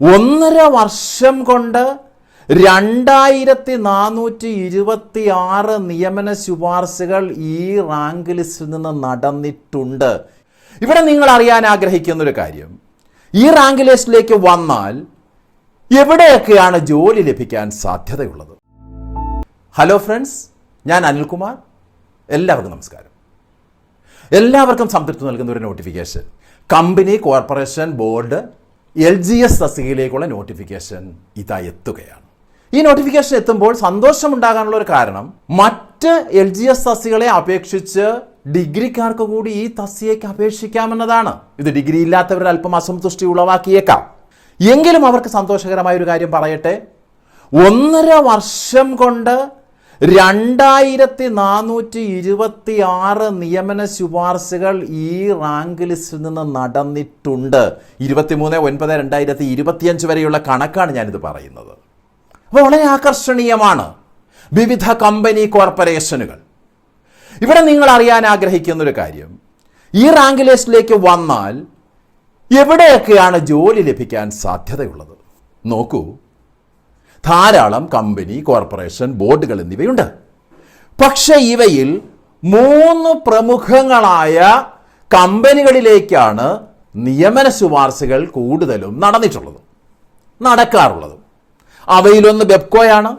ഒന്നര വർഷം കൊണ്ട് രണ്ടായിരത്തി നാനൂറ്റി ഇരുപത്തി ആറ് നിയമന ശുപാർശകൾ ഈ റാങ്ക് ലിസ്റ്റിൽ നിന്ന് നടന്നിട്ടുണ്ട്. ഇവിടെ നിങ്ങൾ അറിയാൻ ആഗ്രഹിക്കുന്ന ഒരു കാര്യം. ഈ റാങ്ക് ലിസ്റ്റിലേക്ക് വന്നാൽ എവിടെയൊക്കെയാണ് ജോലി ലഭിക്കാൻ സാധ്യതയുള്ളത്? ഹലോ ഫ്രണ്ട്സ് ഞാൻ അനിൽകുമാർ. എല്ലാവർക്കും നമസ്കാരം. എല്ലാവർക്കും സംതൃപ്തി നൽകുന്ന ഒരു notification. Company corporation board L G S തസ്തികയിലേക്കുള്ള notification ഇതാ എത്തുകയാണ്. ഈ നോട്ടിഫിക്കേഷൻ എത്തുമ്പോൾ സന്തോഷമുണ്ടാകാനുള്ള ഒരു കാരണം മറ്റ് എൽ ജി എസ് തസ്തികളെ അപേക്ഷിച്ച് ഡിഗ്രിക്കാർക്ക് കൂടി ഈ തസ്തികയ്ക്ക് അപേക്ഷിക്കാമെന്നതാണ്. ഇത് ഡിഗ്രി ഇല്ലാത്തവരുടെ അല്പം അസന്തുഷ്ടി ഉളവാക്കിയേക്കാം. എങ്കിലും അവർക്ക് സന്തോഷകരമായ ഒരു കാര്യം പറയട്ടെ. ഒന്നര വർഷം കൊണ്ട് രണ്ടായിരത്തി നാനൂറ്റി ഇരുപത്തി ആറ് നിയമന ശുപാർശകൾ ഈ റാങ്ക് ലിസ്റ്റിൽ നിന്ന് നടന്നിട്ടുണ്ട്. ഇരുപത്തിമൂന്ന് ഒൻപത് രണ്ടായിരത്തി ഇരുപത്തിയഞ്ച് വരെയുള്ള കണക്കാണ് ഞാനിത് പറയുന്നത്. അപ്പോൾ വളരെ ആകർഷണീയമാണ്. വിവിധ കമ്പനി കോർപ്പറേഷനുകൾ. ഇവിടെ നിങ്ങൾ അറിയാൻ ആഗ്രഹിക്കുന്ന ഒരു കാര്യം. ഈ റാങ്ക് ലിസ്റ്റിലേക്ക് വന്നാൽ എവിടെയൊക്കെയാണ് ജോലി ലഭിക്കാൻ സാധ്യതയുള്ളത്? നോക്കൂ. ധാരാളം കമ്പനി കോർപ്പറേഷൻ ബോർഡുകൾ എന്നിവയുണ്ട്. പക്ഷേ ഇവയിൽ മൂന്ന് പ്രമുഖങ്ങളായ കമ്പനികളിലേക്കാണ് നിയമന ശുപാർശകൾ കൂടുതലും നടന്നിട്ടുള്ളത്. നടക്കാറുള്ളത്. അവയിലൊന്ന് ബെപ്കോയാണ്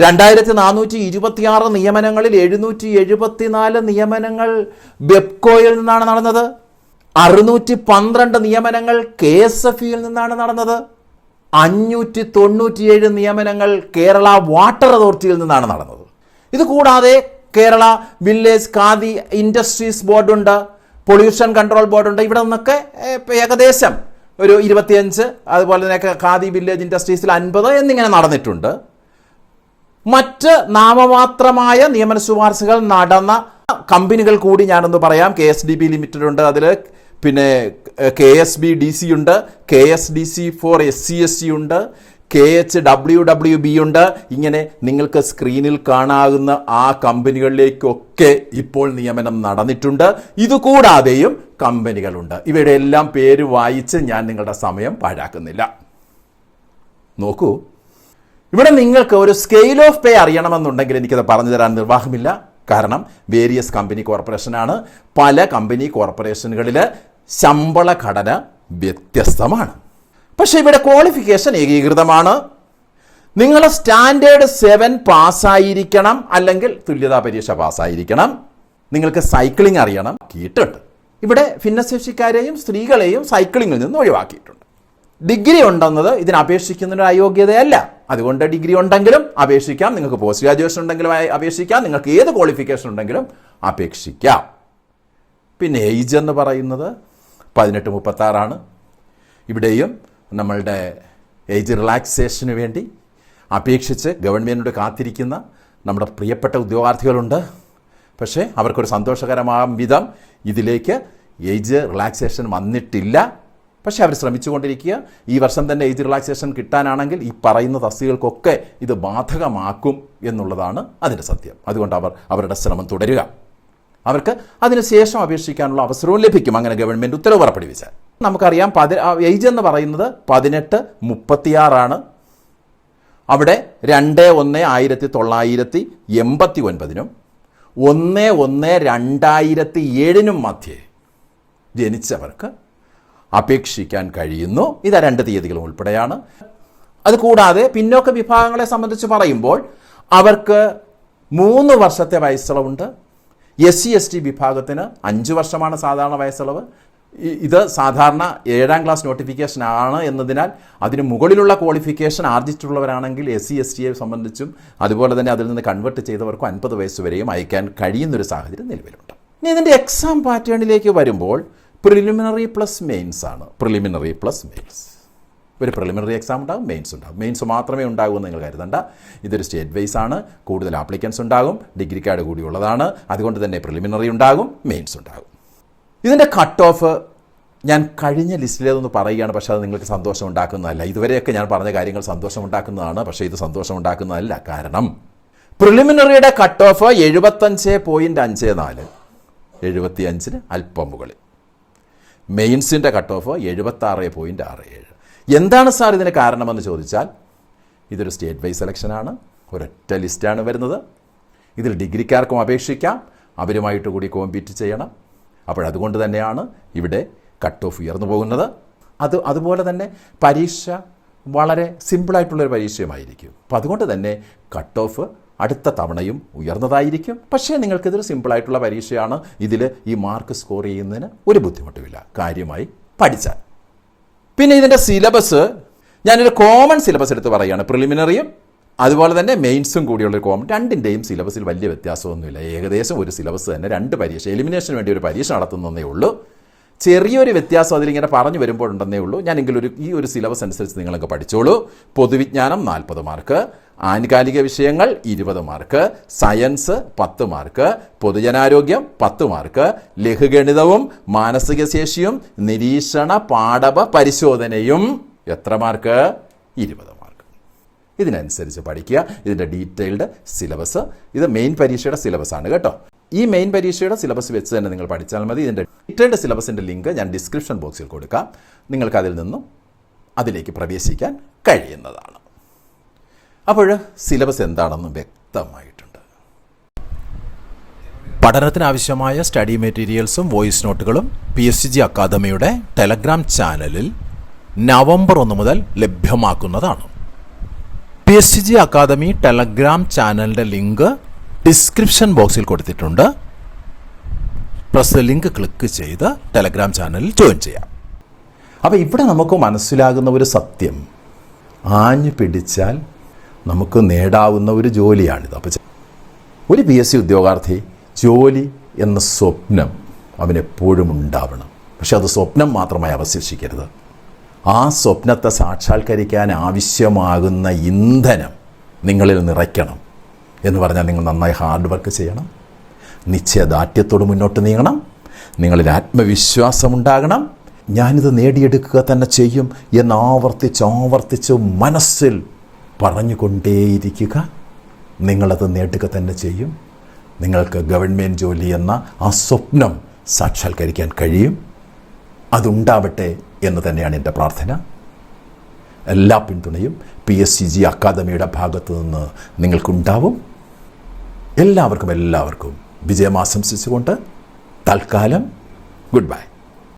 രണ്ടായിരത്തി നാനൂറ്റി ഇരുപത്തിയാറ് നിയമനങ്ങളിൽ എഴുന്നൂറ്റി എഴുപത്തിനാല് നിയമനങ്ങൾ ബെപ്കോയിൽ നിന്നാണ് നടന്നത്. അറുന്നൂറ്റി പന്ത്രണ്ട് നിയമനങ്ങൾ കെ എസ് എഫ് ഇയിൽ നിന്നാണ് നടന്നത്. അഞ്ഞൂറ്റി തൊണ്ണൂറ്റിയേഴ് നിയമനങ്ങൾ കേരള വാട്ടർ അതോറിറ്റിയിൽ നിന്നാണ് നടന്നത്. ഇത് കൂടാതെ കേരള വില്ലേജ് ഖാദി ഇൻഡസ്ട്രീസ് ബോർഡുണ്ട് പൊല്യൂഷൻ കൺട്രോൾ ബോർഡുണ്ട്. ഇവിടെ നിന്നൊക്കെ ഏകദേശം ഒരു ഇരുപത്തിയഞ്ച് അതുപോലെ തന്നെ ഖാദി വില്ലേജ് ഇൻഡസ്ട്രീസിൽ അൻപത് എന്നിങ്ങനെ നടന്നിട്ടുണ്ട്. മറ്റ് നാമമാത്രമായ നിയമന ശുപാർശകൾ നടന്ന കമ്പനികൾ കൂടി ഞാനൊന്ന് പറയാം. K S D B limited ഉണ്ട് അതിൽ പിന്നെ K S B D C ഉണ്ട് K S D C for S C S C ഉണ്ട് K H W W B ഉണ്ട്. ഇങ്ങനെ നിങ്ങൾക്ക് സ്ക്രീനിൽ കാണാവുന്ന ആ കമ്പനികളിലേക്കൊക്കെ ഇപ്പോൾ നിയമനം നടന്നിട്ടുണ്ട്. ഇതുകൂടാതെയും കമ്പനികളുണ്ട്. ഇവയുടെ എല്ലാം പേര് വായിച്ച് ഞാൻ നിങ്ങളുടെ സമയം പാഴാക്കുന്നില്ല. നോക്കൂ. ഇവിടെ നിങ്ങൾക്ക് ഒരു സ്കെയിൽ ഓഫ് പേ അറിയണമെന്നുണ്ടെങ്കിൽ എനിക്കത് പറഞ്ഞു തരാൻ നിർവാഹമില്ല. കാരണം വേരിയസ് കമ്പനി കോർപ്പറേഷനാണ് പല കമ്പനി കോർപ്പറേഷനുകളിൽ ശമ്പള ഘടന വ്യത്യസ്തമാണ്. പക്ഷേ ഇവിടെ ക്വാളിഫിക്കേഷൻ ഏകീകൃതമാണ്. നിങ്ങൾ സ്റ്റാൻഡേർഡ് സെവൻ പാസ്സായിരിക്കണം അല്ലെങ്കിൽ തുല്യതാ പരീക്ഷ പാസ്സായിരിക്കണം നിങ്ങൾക്ക് സൈക്ലിംഗ് അറിയണം. കീട്ടുണ്ട് ഇവിടെ ഭിന്നശേഷിക്കാരെയും സ്ത്രീകളെയും സൈക്ലിങ്ങിൽ നിന്ന് ഒഴിവാക്കിയിട്ടുണ്ട്. ഡിഗ്രി ഉണ്ടെന്നത് ഇതിന് അപേക്ഷിക്കുന്നതിന് അയോഗ്യതയല്ല. അതുകൊണ്ട് ഡിഗ്രി ഉണ്ടെങ്കിലും അപേക്ഷിക്കാം. നിങ്ങൾക്ക് പോസ്റ്റ് ഗ്രാജുവേഷൻ ഉണ്ടെങ്കിലും അപേക്ഷിക്കാം. നിങ്ങൾക്ക് ഏത് ക്വാളിഫിക്കേഷൻ ഉണ്ടെങ്കിലും അപേക്ഷിക്കാം. പിന്നെ ഏജ് എന്ന് പറയുന്നത് പതിനെട്ട് മുപ്പത്താറാണ്. ഇവിടെയും നമ്മളുടെ ഏജ് റിലാക്സേഷന് വേണ്ടി അപേക്ഷിച്ച് ഗവൺമെന്റിനോട് കാത്തിരിക്കുന്ന നമ്മുടെ പ്രിയപ്പെട്ട ഉദ്യോഗാർത്ഥികളുണ്ട്. പക്ഷേ അവർക്കൊരു സന്തോഷകരമാം വിധം ഇതിലേക്ക് ഏജ് റിലാക്സേഷൻ വന്നിട്ടില്ല. പക്ഷേ അവർ ശ്രമിച്ചുകൊണ്ടിരിക്കുക. ഈ വർഷം തന്നെ ഏജ് റിലാക്സേഷൻ കിട്ടാനാണെങ്കിൽ ഈ പറയുന്ന തസ്തികൾക്കൊക്കെ ഇത് ബാധകമാക്കും എന്നുള്ളതാണ് അതിന്റെ സത്യം. അതുകൊണ്ട് അവർ അവരുടെ ശ്രമം തുടരുക. അവർക്ക് അതിനുശേഷം അപേക്ഷിക്കാനുള്ള അവസരവും ലഭിക്കും. അങ്ങനെ ഗവൺമെന്റ് ഉത്തരവ് പുറപ്പെടുവിച്ചാൽ നമുക്കറിയാം പതി ഏജ് എന്ന് പറയുന്നത് പതിനെട്ട് മുപ്പത്തിയാറാണ്. അവിടെ രണ്ട് ഒന്ന് ആയിരത്തി തൊള്ളായിരത്തി എൺപത്തി ഒൻപതിനും ഒന്ന് ഒന്ന് രണ്ടായിരത്തി ഏഴിനും മധ്യേ ജനിച്ചവർക്ക് അപേക്ഷിക്കാൻ കഴിയുന്നു. ഇത് രണ്ട് തീയതികളും ഉൾപ്പെടെയാണ്. അതുകൂടാതെ പിന്നോക്ക വിഭാഗങ്ങളെ സംബന്ധിച്ച് പറയുമ്പോൾ അവർക്ക് മൂന്ന് വർഷത്തെ വയസ്സളവുണ്ട്. എസ് സി എസ് ടി വിഭാഗത്തിന് അഞ്ച് വർഷമാണ് സാധാരണ വയസ്സളവ്. ഇത് സാധാരണ ഏഴാം ക്ലാസ് നോട്ടിഫിക്കേഷൻ ആണ് എന്നതിനാൽ അതിന് മുകളിലുള്ള ക്വാളിഫിക്കേഷൻ ആർജിച്ചിട്ടുള്ളവരാണെങ്കിൽ എസ് സി എസ് ടിയെ സംബന്ധിച്ചും അതുപോലെ തന്നെ അതിൽ നിന്ന് കൺവേർട്ട് ചെയ്തവർക്കും അൻപത് വയസ്സ് വരെയും അയക്കാൻ കഴിയുന്നൊരു സാഹചര്യം നിലവിലുണ്ട്. ഇനി ഇതിന്റെ എക്സാം പാറ്റേണിലേക്ക് വരുമ്പോൾ പ്രിലിമിനറി പ്ലസ് മെയിൻസ് ആണ്. പ്രിലിമിനറി പ്ലസ് മെയിൻസ് ഒരു പ്രിലിമിനറി എക്സാം ഉണ്ടാകും മെയിൻസ് ഉണ്ടാകും മെയിൻസ് മാത്രമേ ഉണ്ടാകൂ എന്ന് നിങ്ങൾ കരുതണ്ട. ഇതൊരു സ്റ്റേറ്റ് വൈസ് ആണ്. കൂടുതൽ ആപ്ലിക്കൻസ് ഉണ്ടാകും. ഡിഗ്രി കാർഡ് കൂടി ഉള്ളതാണ്. അതുകൊണ്ട് തന്നെ പ്രിലിമിനറി ഉണ്ടാകും മെയിൻസ് ഉണ്ടാകും. ഇതിന്റെ കട്ട് ഓഫ് ഞാൻ കഴിഞ്ഞ ലിസ്റ്റിലേതൊന്ന് പറയുകയാണ്. പക്ഷേ അത് നിങ്ങൾക്ക് സന്തോഷം ഉണ്ടാക്കുന്നതല്ല. ഇതുവരെയൊക്കെ ഞാൻ പറഞ്ഞ കാര്യങ്ങൾ സന്തോഷം ഉണ്ടാക്കുന്നതാണ്. പക്ഷേ ഇത് സന്തോഷം ഉണ്ടാക്കുന്നതല്ല. കാരണം പ്രിലിമിനറിയുടെ കട്ട് ഓഫ് എഴുപത്തഞ്ച് പോയിന്റ് അഞ്ച് നാല്. എഴുപത്തി അഞ്ചിന് അല്പം മുകളിൽ. മെയിൻസിന്റെ കട്ട് ഓഫ് എഴുപത്താറ് പോയിന്റ് ആറ് ഏഴ്. എന്താണ് സാർ ഇതിന് കാരണമെന്ന് ചോദിച്ചാൽ ഇതൊരു സ്റ്റേറ്റ് വൈസ് സെലക്ഷനാണ് ഒരൊറ്റ ലിസ്റ്റാണ് വരുന്നത്. ഇതിൽ ഡിഗ്രിക്കാർക്കും അപേക്ഷിക്കാം. അവരുമായിട്ട് കൂടി കോമ്പീറ്റ് ചെയ്യണം. അപ്പോഴതുകൊണ്ട് തന്നെയാണ് ഇവിടെ കട്ട് ഓഫ് ഉയർന്നു പോകുന്നത്. അത് അതുപോലെ തന്നെ പരീക്ഷ വളരെ സിമ്പിളായിട്ടുള്ളൊരു പരീക്ഷയുമായിരിക്കും. അപ്പോൾ അതുകൊണ്ട് തന്നെ കട്ട് ഓഫ് അടുത്ത തവണയും ഉയർന്നതായിരിക്കും. പക്ഷേ നിങ്ങൾക്കിതൊരു സിമ്പിളായിട്ടുള്ള പരീക്ഷയാണ്. ഇതിൽ ഈ മാർക്ക് സ്കോർ ചെയ്യുന്നതിന് ഒരു ബുദ്ധിമുട്ടുമില്ല. കാര്യമായി പഠിച്ചാൽ. പിന്നെ ഇതിന്റെ സിലബസ് ഞാനൊരു കോമൺ സിലബസ് എടുത്ത് പറയുകയാണ്. പ്രിലിമിനറിയും അതുപോലെ തന്നെ മെയിൻസും കൂടിയുള്ള കോമൺ. രണ്ടിന്റെയും സിലബസിൽ വലിയ വ്യത്യാസമൊന്നുമില്ല. ഏകദേശം ഒരു സിലബസ് തന്നെ രണ്ട് പരീക്ഷ എലിമിനേഷന് വേണ്ടി ഒരു പരീക്ഷ നടത്തുന്നതേ ഉള്ളൂ. ചെറിയൊരു വ്യത്യാസം അതിലിങ്ങനെ പറഞ്ഞു വരുമ്പോഴുണ്ടെന്നേ ഉള്ളൂ. ഞാനെങ്കിലും ഒരു ഈ ഒരു സിലബസ് അനുസരിച്ച് നിങ്ങളൊക്കെ പഠിച്ചോളൂ. പൊതുവിജ്ഞാനം നാൽപ്പത് മാർക്ക്. ആനുകാലിക വിഷയങ്ങൾ ഇരുപത് മാർക്ക് സയൻസ് പത്ത് മാർക്ക് പൊതുജനാരോഗ്യം പത്ത് മാർക്ക് ലഘുഗണിതവും മാനസിക ശേഷിയും നിരീക്ഷണ പാഠവ പരിശോധനയും എത്ര മാർക്ക്? ഇരുപത് മാർക്ക്. ഇതിനനുസരിച്ച് പഠിക്കുക. ഇതിന്റെ ഡീറ്റെയിൽഡ് സിലബസ്. ഇത് മെയിൻ പരീക്ഷയുടെ സിലബസ് ആണ് കേട്ടോ. ഈ മെയിൻ പരീക്ഷയുടെ സിലബസ് വെച്ച് തന്നെ നിങ്ങൾ പഠിച്ചാൽ മതി. ഇതിന്റെ ഡീറ്റെയിൽഡ് സിലബസിന്റെ ലിങ്ക് ഞാൻ ഡിസ്ക്രിപ്ഷൻ ബോക്സിൽ കൊടുക്കാം. നിങ്ങൾക്ക് അതിൽ നിന്നും അതിലേക്ക് പ്രവേശിക്കാൻ കഴിയുന്നതാണ്. അപ്പോൾ സിലബസ് എന്താണെന്ന് വ്യക്തമായിട്ടുണ്ട്. പഠനത്തിനാവശ്യമായ സ്റ്റഡി മെറ്റീരിയൽസും വോയിസ് നോട്ടുകളും പി എസ് സി ജി അക്കാദമിയുടെ ടെലഗ്രാം ചാനലിൽ നവംബർ ഒന്ന് മുതൽ ലഭ്യമാക്കുന്നതാണ്. P S C G academy Telegram ചാനലിന്റെ ലിങ്ക് ഡിസ്ക്രിപ്ഷൻ ബോക്സിൽ കൊടുത്തിട്ടുണ്ട്. പ്ലസ് ലിങ്ക് ക്ലിക്ക് ചെയ്ത് ടെലഗ്രാം ചാനലിൽ ജോയിൻ ചെയ്യാം. അപ്പോൾ ഇവിടെ നമുക്ക് മനസ്സിലാകുന്ന ഒരു സത്യം. ആഞ്ഞു പിടിച്ചാൽ നമുക്ക് നേടാവുന്ന ഒരു ജോലിയാണിത്. അപ്പോൾ ഒരു പി എസ് സി ഉദ്യോഗാർത്ഥി ജോലി എന്ന സ്വപ്നം അവനെപ്പോഴും ഉണ്ടാവണം. പക്ഷെ അത് സ്വപ്നം മാത്രമായി അവശേഷിക്കരുത്. ആ സ്വപ്നത്തെ സാക്ഷാത്കരിക്കാൻ ആവശ്യമാകുന്ന ഇന്ധനം നിങ്ങളിൽ നിറയ്ക്കണം എന്ന് പറഞ്ഞാൽ നിങ്ങൾ നന്നായി ഹാർഡ് വർക്ക് ചെയ്യണം. നിശ്ചയദാർഢ്യത്തോട് മുന്നോട്ട് നീങ്ങണം. നിങ്ങളിൽ ആത്മവിശ്വാസം ഉണ്ടാകണം. ഞാനിത് നേടിയെടുക്കുക തന്നെ ചെയ്യും എന്ന് ആവർത്തിച്ച് മനസ്സിൽ പറഞ്ഞുകൊണ്ടേയിരിക്കുക. നിങ്ങളത് നേടുക തന്നെ ചെയ്യും. നിങ്ങൾക്ക് ഗവൺമെന്റ് ജോലി എന്ന ആ സ്വപ്നം സാക്ഷാത്കരിക്കാൻ കഴിയും. അതുണ്ടാവട്ടെ എന്ന് തന്നെയാണ് എന്റെ പ്രാർത്ഥന. എല്ലാ പിന്തുണയും പി എസ് സി ജി അക്കാദമിയുടെ ഭാഗത്തു നിന്ന് നിങ്ങൾക്കുണ്ടാവും. എല്ലാവർക്കും എല്ലാവർക്കും വിജയം ആശംസിച്ചുകൊണ്ട് തൽക്കാലം ഗുഡ് ബൈ.